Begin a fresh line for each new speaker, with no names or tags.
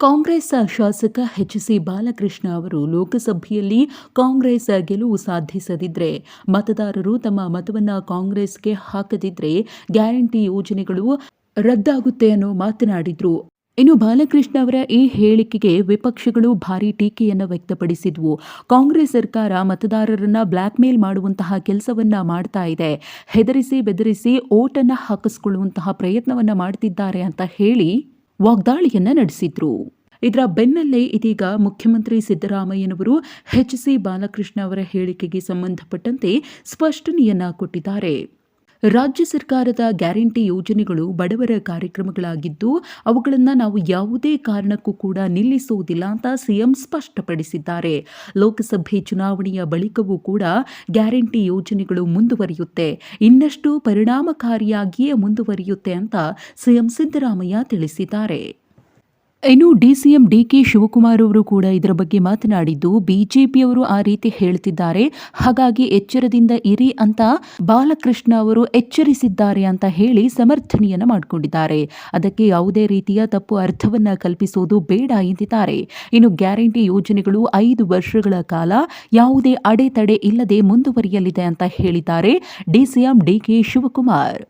ಕಾಂಗ್ರೆಸ್ ಶಾಸಕ H C Balakrishna ಅವರು ಲೋಕಸಭೆಯಲ್ಲಿ ಕಾಂಗ್ರೆಸ್ ಗೆಲುವು ಸಾಧಿಸದಿದ್ರೆ, ಮತದಾರರು ತಮ್ಮ ಮತವನ್ನು ಕಾಂಗ್ರೆಸ್ಗೆ ಹಾಕದಿದ್ರೆ ಗ್ಯಾರಂಟಿ ಯೋಜನೆಗಳು ರದ್ದಾಗುತ್ತೆ ಅನ್ನೋ ಮಾತನಾಡಿದ್ರು. ಇನ್ನು ಬಾಲಕೃಷ್ಣ ಅವರ ಈ ಹೇಳಿಕೆಗೆ ವಿಪಕ್ಷಗಳು ಭಾರಿ ಟೀಕೆಯನ್ನು ವ್ಯಕ್ತಪಡಿಸಿದ್ವು. ಕಾಂಗ್ರೆಸ್ ಸರ್ಕಾರ ಮತದಾರರನ್ನ ಬ್ಲಾಕ್ ಮೇಲ್ ಮಾಡುವಂತಹ ಕೆಲಸವನ್ನ ಮಾಡ್ತಾ ಇದೆ. ಹೆದರಿಸಿ ಬೆದರಿಸಿ ಓಟನ್ನು ಹಾಕಿಸ್ಕೊಳ್ಳುವಂತಹ ಪ್ರಯತ್ನವನ್ನು ಮಾಡ್ತಿದ್ದಾರೆ ಅಂತ ಹೇಳಿ ವಾಗ್ದಾಳಿಯನ್ನ ನಡೆಸಿದ್ರು. ಇದರ ಬೆನ್ನಲ್ಲೇ ಇದೀಗ ಮುಖ್ಯಮಂತ್ರಿ ಸಿದ್ದರಾಮಯ್ಯನವರು ಎಚ್ ಸಿ ಬಾಲಕೃಷ್ಣ ಅವರ ಹೇಳಿಕೆಗೆ ಸಂಬಂಧಪಟ್ಟಂತೆ ಸ್ಪಷ್ಟನೆಯನ್ನ ಕೊಟ್ಟಿದ್ದಾರೆ. ರಾಜ್ಯ ಸರ್ಕಾರದ ಗ್ಯಾರಂಟಿ ಯೋಜನೆಗಳು ಬಡವರ ಕಾರ್ಯಕ್ರಮಗಳಾಗಿದ್ದು, ಅವುಗಳನ್ನು ನಾವು ಯಾವುದೇ ಕಾರಣಕ್ಕೂ ಕೂಡ ನಿಲ್ಲಿಸುವುದಿಲ್ಲ ಅಂತ ಸಿಎಂ ಸ್ಪಷ್ಟಪಡಿಸಿದ್ದಾರೆ. ಲೋಕಸಭೆ ಚುನಾವಣೆಯ ಬಳಿಕವೂ ಕೂಡ ಗ್ಯಾರಂಟಿ ಯೋಜನೆಗಳು ಮುಂದುವರಿಯುತ್ತೆ. ಇನ್ನಷ್ಟು ಪರಿಣಾಮಕಾರಿಯಾಗಿಯೇ ಮುಂದುವರಿಯುತ್ತೆ ಅಂತ ಸಿಎಂ ಸಿದ್ದರಾಮಯ್ಯ ತಿಳಿಸಿದ್ದಾರೆ. ಇನ್ನು ಡಿಸಿಎಂ ಡಿಕೆ ಶಿವಕುಮಾರ್ ಅವರು ಕೂಡ ಇದರ ಬಗ್ಗೆ ಮಾತನಾಡಿದ್ದು, ಬಿಜೆಪಿಯವರು ಆ ರೀತಿ ಹೇಳ್ತಿದ್ದಾರೆ, ಹಾಗಾಗಿ ಎಚ್ಚರದಿಂದ ಇರಿ ಅಂತ ಬಾಲಕೃಷ್ಣ ಅವರು ಎಚ್ಚರಿಸಿದ್ದಾರೆ ಅಂತ ಹೇಳಿ ಸಮರ್ಥನೆಯನ್ನ ಮಾಡಿಕೊಂಡಿದ್ದಾರೆ. ಅದಕ್ಕೆ ಯಾವುದೇ ರೀತಿಯ ತಪ್ಪು ಅರ್ಥವನ್ನು ಕಲ್ಪಿಸುವುದು ಬೇಡ ಎಂದಿದ್ದಾರೆ. ಇನ್ನು ಗ್ಯಾರಂಟಿ ಯೋಜನೆಗಳು ಐದು ವರ್ಷಗಳ ಕಾಲ ಯಾವುದೇ ಅಡೆತಡೆ ಇಲ್ಲದೆ ಮುಂದುವರಿಯಲಿದೆ ಅಂತ ಹೇಳಿದ್ದಾರೆ ಡಿಸಿಎಂ ಡಿಕೆ ಶಿವಕುಮಾರ್.